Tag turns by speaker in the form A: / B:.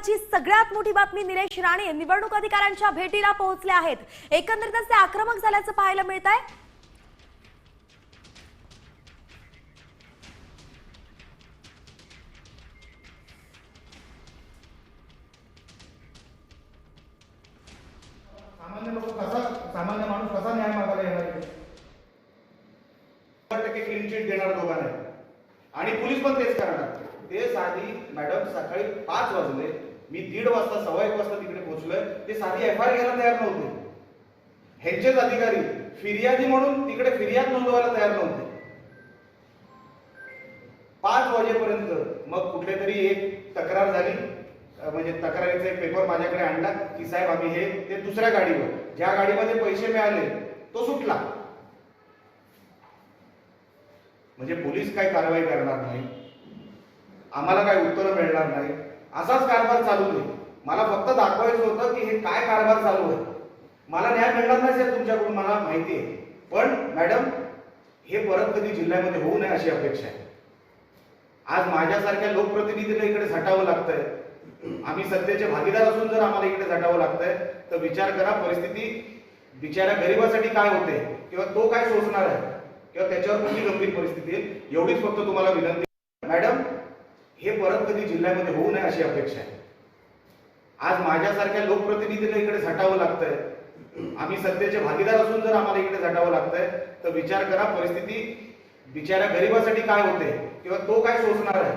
A: महत्वाची सगळ्यात मोठी बातमी निलेश राणे निवडणूक अधिकाऱ्यांच्या भेटीला पोहोचले आहेत. एकंदरीतच ते आक्रमक झाल्याचं पाहायला मिळत आहे
B: सामान्य लोक कसा सामान्य माणूस कसा न्याय मागायला येणार
C: टक्के क्लीन चिट देणार दोघांना. आणि पोलीस पण तेच करणार. ते साधी मॅडम सकाळी पाच वाजले मी दीड वाजता सव्वा एक वाजता तिकडे पोहोचलोय. ते साधी एफ आय घ्यायला तयार नव्हते. ह्यांचेच अधिकारी फिर्यादी म्हणून तिकडे फिर्याद नोंदवायला तयार नव्हते. पाच वाजेपर्यंत मग कुठले तरी एक तक्रार झाली. म्हणजे तक्रारीचा एक पेपर माझ्याकडे आणला की साहेब आम्ही हे ते दुसऱ्या गाडीवर ज्या गाडीमध्ये पैसे मिळाले तो सुटला. म्हणजे पोलीस काय कारवाई करणार नाही? आम्हाला काय उत्तरं मिळणार नाही? असाच कारभार चालू आहे. मला फक्त दाखवायचं होतं की हे काय कारभार चालू आहे. मला न्याय मिळणार नाही सर तुमच्याकडून मला माहिती आहे. पण मॅडम हे परत कधी जिल्ह्यामध्ये होऊ नये अशी अपेक्षा आहे. आज माझ्यासारख्या लोकप्रतिनिधीला इकडे झटावं लागतंय. आम्ही सत्तेचे भागीदार असून जर आम्हाला इकडे झटावं लागतंय तर विचार करा परिस्थिती बिचाऱ्या गरिबासाठी काय होते किंवा तो काय सोचणार आहे किंवा त्याच्यावर किती गंभीर परिस्थिती आहे एवढीच फक्त तुम्हाला विनंती. मॅडम हे परत कधी जिल्ह्यामध्ये होऊ नये अशी अपेक्षा आहे. आज माझ्यासारख्या लोकप्रतिनिधीला इकडे झटावं लागतंय. आम्ही सत्तेचे भागीदार असून जर आम्हाला इकडे झटावं लागतंय तर विचार करा परिस्थिती बिचाऱ्या गरिबासाठी काय होते किंवा तो काय सोचणार आहे?